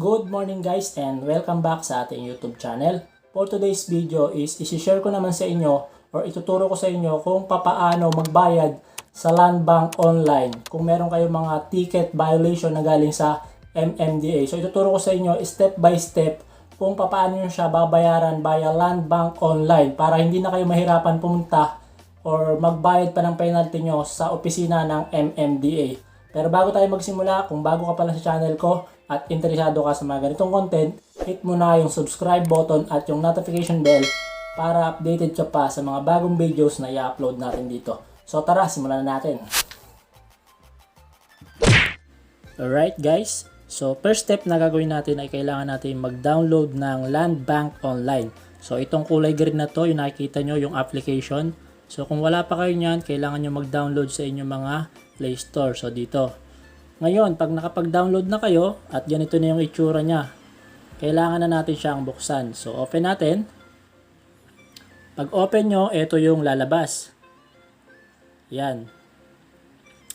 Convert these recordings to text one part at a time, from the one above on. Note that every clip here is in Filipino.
Good morning guys and welcome back sa ating YouTube channel. For today's video is isi-share ko naman sa inyo or ituturo ko sa inyo kung papaano magbayad sa Land Bank online kung meron kayong mga ticket violation na galing sa MMDA. So ituturo ko sa inyo step by step kung papaano nyo siya babayaran via Land Bank online para hindi na kayo mahirapan pumunta or magbayad pa ng penalty nyo sa opisina ng MMDA. Pero bago tayo magsimula, kung bago ka pala sa channel ko at interesado ka sa mga ganitong content, hit mo na yung subscribe button at yung notification bell para updated ka pa sa mga bagong videos na i-upload natin dito. So tara, simulan na natin. Alright guys, so first step na gagawin natin ay kailangan natin mag-download ng Land Bank Online. So itong kulay green na to, yung nakikita nyo, yung application. So kung wala pa kayo nyan, kailangan nyo mag-download sa inyong mga Play Store. So dito. Ngayon, pag nakapag-download na kayo at ganito na yung itsura niya, kailangan na natin siyang buksan. So open natin. Pag open nyo, ito yung lalabas. Yan.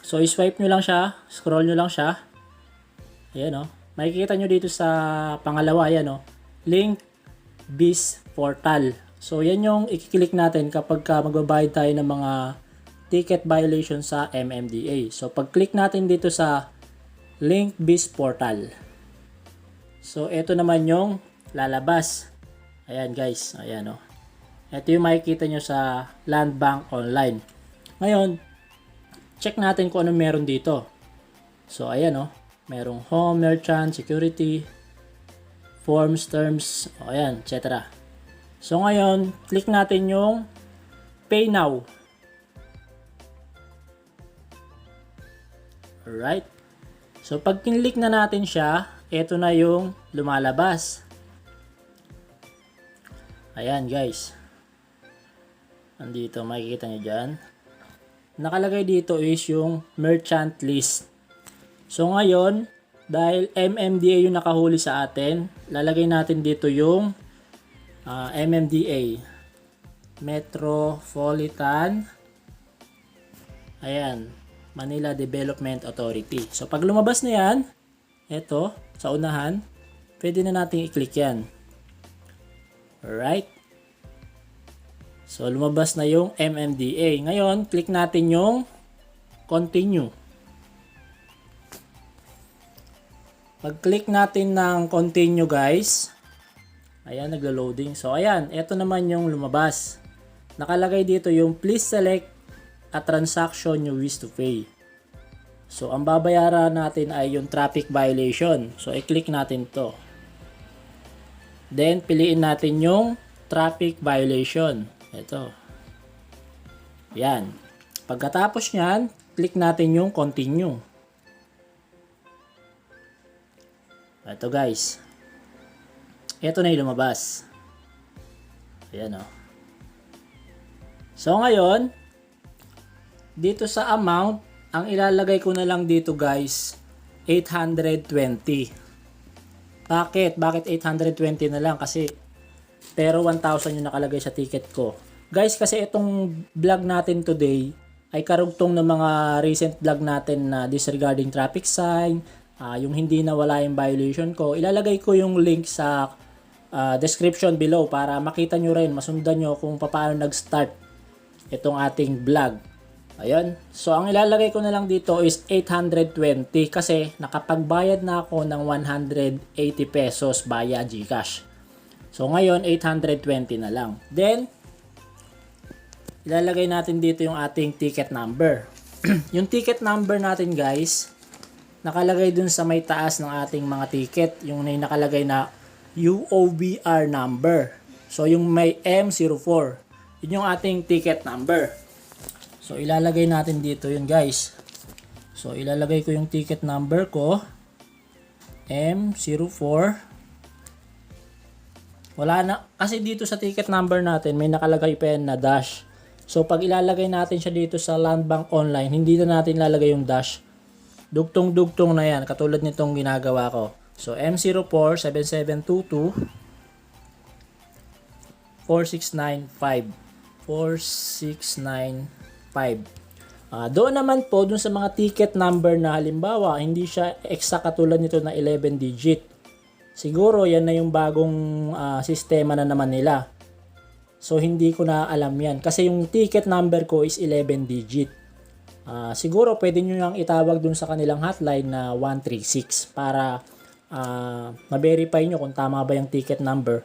So i-swipe nyo lang siya, scroll nyo lang siya. Ayan o. Makikita nyo dito sa pangalawa, ayan o. Link Biz Portal. So yan yung i-click natin kapag ka magbabayad tayo ng mga ticket violation sa MMDA. So pag-click natin dito sa Link Biz Portal. So ito naman yung lalabas. Ayan guys, ayan o. Ito yung makikita nyo sa Land Bank Online. Ngayon, check natin kung ano meron dito. So ayan o, merong home, merchant, security, forms, terms, o ayan, etc. So ngayon, click natin yung Pay Now. Alright. So pag kinlik na natin siya, ito na yung lumalabas. Ayan guys. Andito, makikita nyo dyan. Nakalagay dito is yung merchant list. So ngayon, dahil MMDA yung nakahuli sa atin, lalagay natin dito yung uh, MMDA. Metropolitan. Ayan. Manila Development Authority. So pag lumabas na yan, ito, sa unahan, pwede na natin i-click yan. Alright. So lumabas na yung MMDA. Ngayon, click natin yung continue. Pag-click natin ng continue guys, ayan, naglo-loading. So ayan, ito naman yung lumabas. Nakalagay dito yung please select a transaction you wish to pay. So, ang babayaran natin ay yung traffic violation. So, i-click natin to. Then, piliin natin yung traffic violation. Ito. Yan. Pagkatapos nyan, click natin yung continue. Ito guys. Ito na yung lumabas. Ayan o. Oh. So, ngayon, dito sa amount, ang ilalagay ko na lang dito guys, 820. Bakit? Bakit 820 na lang? Kasi, pero 1,000 yung nakalagay sa ticket ko. Guys, kasi itong vlog natin today, ay karugtong ng mga recent vlog natin na disregarding traffic sign, uh, yung hindi nawala yung violation ko. Ilalagay ko yung link sa uh, description below para makita nyo rin, masundan nyo kung paano nag-start itong ating vlog. Ayun. So, ang ilalagay ko na lang dito is 820 kasi nakapagbayad na ako ng 180 pesos via GCash. So, ngayon 820 na lang. Then, ilalagay natin dito yung ating ticket number. yung ticket number natin guys, nakalagay dun sa may taas ng ating mga ticket. Yung may nakalagay na UOBR number. So, yung may M04. Yun yung ating ticket number. So, ilalagay natin dito yun guys. So, ilalagay ko yung ticket number ko. M04. Wala na. Kasi dito sa ticket number natin, may nakalagay pa na dash. So, pag ilalagay natin siya dito sa Land Bank Online, hindi na natin ilalagay yung dash. Dugtong-dugtong na yan. Katulad nitong ginagawa ko. So, M04 7722 4695 4695 Uh, doon naman po, dun sa mga ticket number na halimbawa, hindi siya exact katulad nito na 11 digit. Siguro yan na yung bagong ah, sistema na naman nila. So hindi ko na alam yan kasi yung ticket number ko is 11 digit. Ah, siguro pwede nyo lang itawag dun sa kanilang hotline na 136 para ah, ma-verify nyo kung tama ba yung ticket number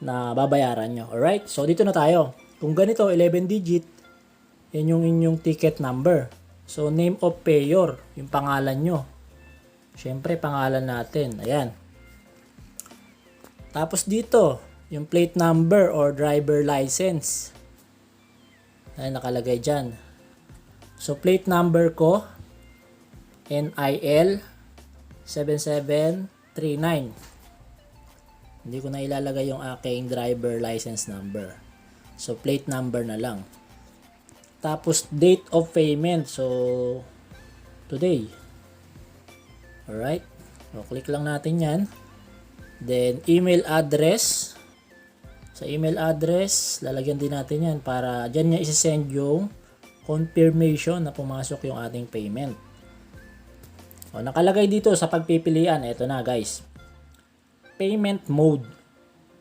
na babayaran nyo. Alright? So dito na tayo. Kung ganito, 11 digit, yan yung inyong ticket number. So name of payer, yung pangalan nyo. Siyempre, pangalan natin. Ayan. Tapos dito, yung plate number or driver license. Ay, nakalagay dyan. So, plate number ko, NIL 7739. Hindi ko na ilalagay yung aking driver license number. So, plate number na lang. Tapos, date of payment. So, today. Alright. So, click lang natin yan. Then, email address. Sa email address, lalagyan din natin yan para dyan niya isi-send yung confirmation na pumasok yung ating payment. O, nakalagay dito sa pagpipilian, ito na guys. Payment mode.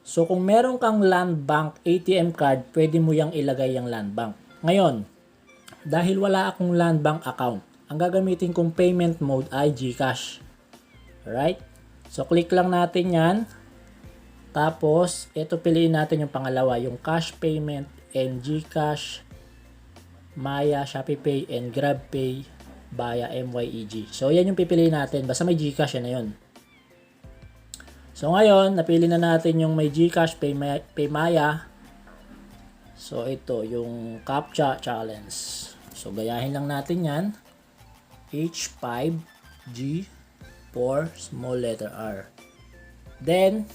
So, kung meron kang land bank ATM card, pwede mo yang ilagay yung land bank. Ngayon, dahil wala akong land bank account, ang gagamitin kong payment mode ay GCash. Alright? So, click lang natin yan. Tapos, ito piliin natin yung pangalawa, yung cash payment and GCash, Maya, ShopeePay, and GrabPay via MYEG. So, yan yung pipiliin natin. Basta may GCash, yan na yun. So, ngayon, napili na natin yung may GCash, Pay, Maya, Pay Maya. So, ito, yung CAPTCHA challenge. So, gayahin lang natin yan. H5G4 small letter R. Then,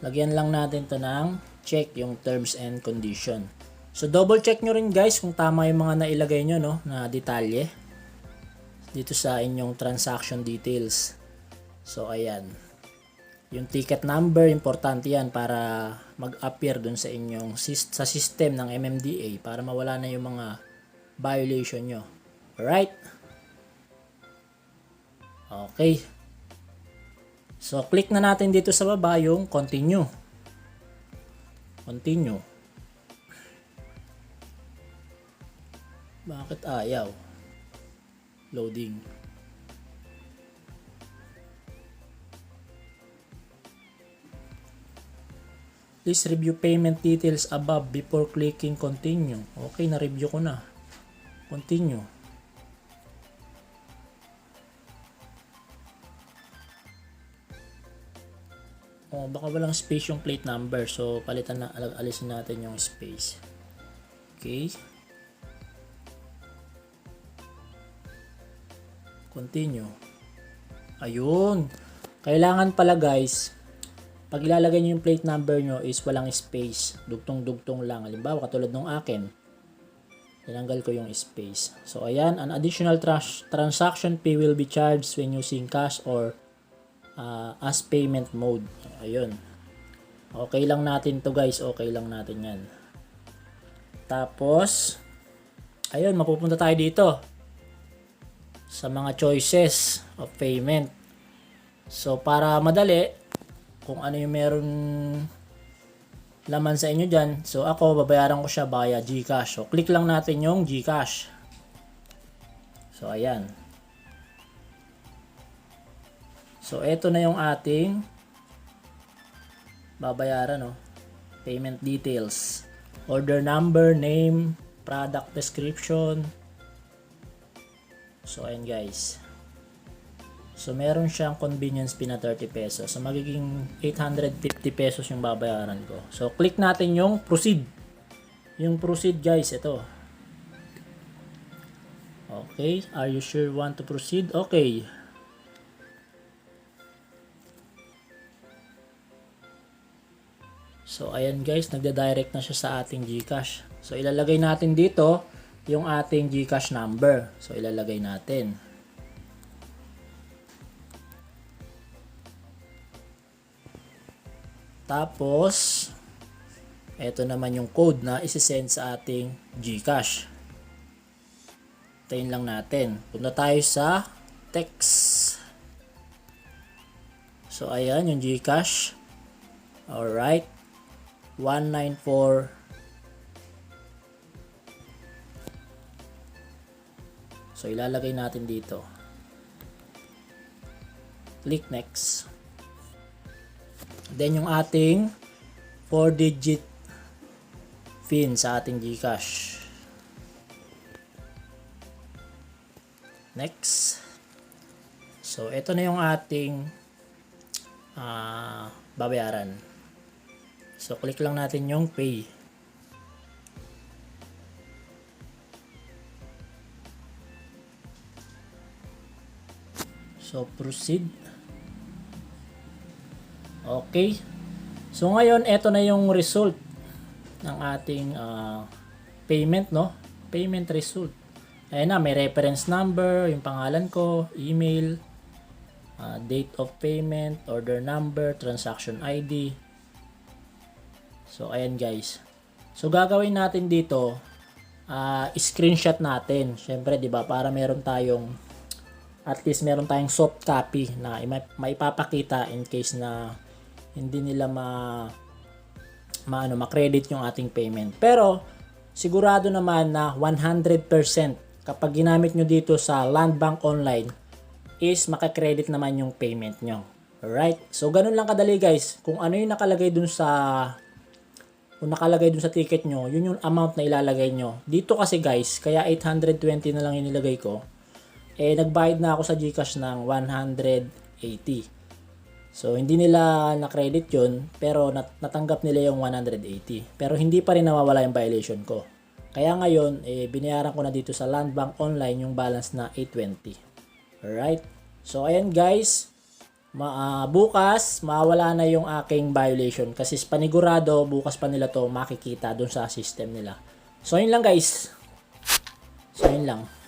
lagyan lang natin to ng check yung terms and condition. So double check nyo rin guys kung tama yung mga nailagay nyo no, na detalye dito sa inyong transaction details. So ayan. Yung ticket number, importante yan para mag-appear dun sa inyong sa system ng MMDA para mawala na yung mga violation nyo. Alright? Okay. So, click na natin dito sa baba yung continue. Continue. Bakit ayaw? Loading. Please review payment details above before clicking continue. Okay, na-review ko na. Continue. Oh, baka walang space yung plate number. So, palitan na, al- alisin natin yung space. Okay. Continue. Ayun. Kailangan pala guys, pag ilalagay nyo yung plate number nyo is walang space. Dugtong-dugtong lang. Halimbawa, katulad ng akin. Tinanggal ko yung space. So, ayan. An additional trans- transaction fee will be charged when using cash or uh, as payment mode. Ayun. Okay lang natin to guys. Okay lang natin yan. Tapos, ayun, mapupunta tayo dito sa mga choices of payment. So, para madali, kung ano yung meron laman sa inyo dyan, so ako, babayaran ko siya via GCash. So, click lang natin yung GCash. So, ayan. So, eto na yung ating babayaran, no? Payment details. Order number, name, product description. So, ayan guys. So, meron siyang convenience fee na 30 pesos. So, magiging 850 pesos yung babayaran ko. So, click natin yung proceed. Yung proceed guys, ito. Okay. Are you sure you want to proceed? Okay. So, ayan guys, nagda-direct na siya sa ating GCash. So, ilalagay natin dito yung ating GCash number. So, ilalagay natin. Tapos, ito naman yung code na isi-send sa ating GCash. Tayin lang natin. Punta tayo sa text. So, ayan, yung Gcash. Alright. 194. So, ilalagay natin dito. Click next. Then, yung ating 4-digit PIN sa ating Gcash. Next. So, ito na yung ating ah, babayaran. So, click lang natin yung pay. So, proceed. Okay. So, ngayon, ito na yung result ng ating ah, payment, no? Payment result. Ayan na, may reference number, yung pangalan ko, email, ah, date of payment, order number, transaction ID. So, ayan guys. So, gagawin natin dito, ah, screenshot natin. Siyempre, di ba, para meron tayong, at least meron tayong soft copy na maipapakita in case na hindi nila ma maano ma-credit yung ating payment. Pero sigurado naman na 100% kapag ginamit nyo dito sa Land Bank Online is makakredit naman yung payment nyo. Alright? So, ganun lang kadali guys. Kung ano yung nakalagay dun sa kung nakalagay dun sa ticket nyo, yun yung amount na ilalagay nyo. Dito kasi guys, kaya 820 na lang yung nilagay ko, eh nagbayad na ako sa Gcash ng 180. So, hindi nila na-credit yun, pero nat- natanggap nila yung 180. Pero hindi pa rin nawawala yung violation ko. Kaya ngayon, eh, binayaran ko na dito sa Land Bank Online yung balance na 820. Alright? So, ayan guys. Ma- ah, bukas, mawala na yung aking violation kasi panigurado, bukas pa nila to makikita dun sa system nila. So, yun lang guys. So, yun lang.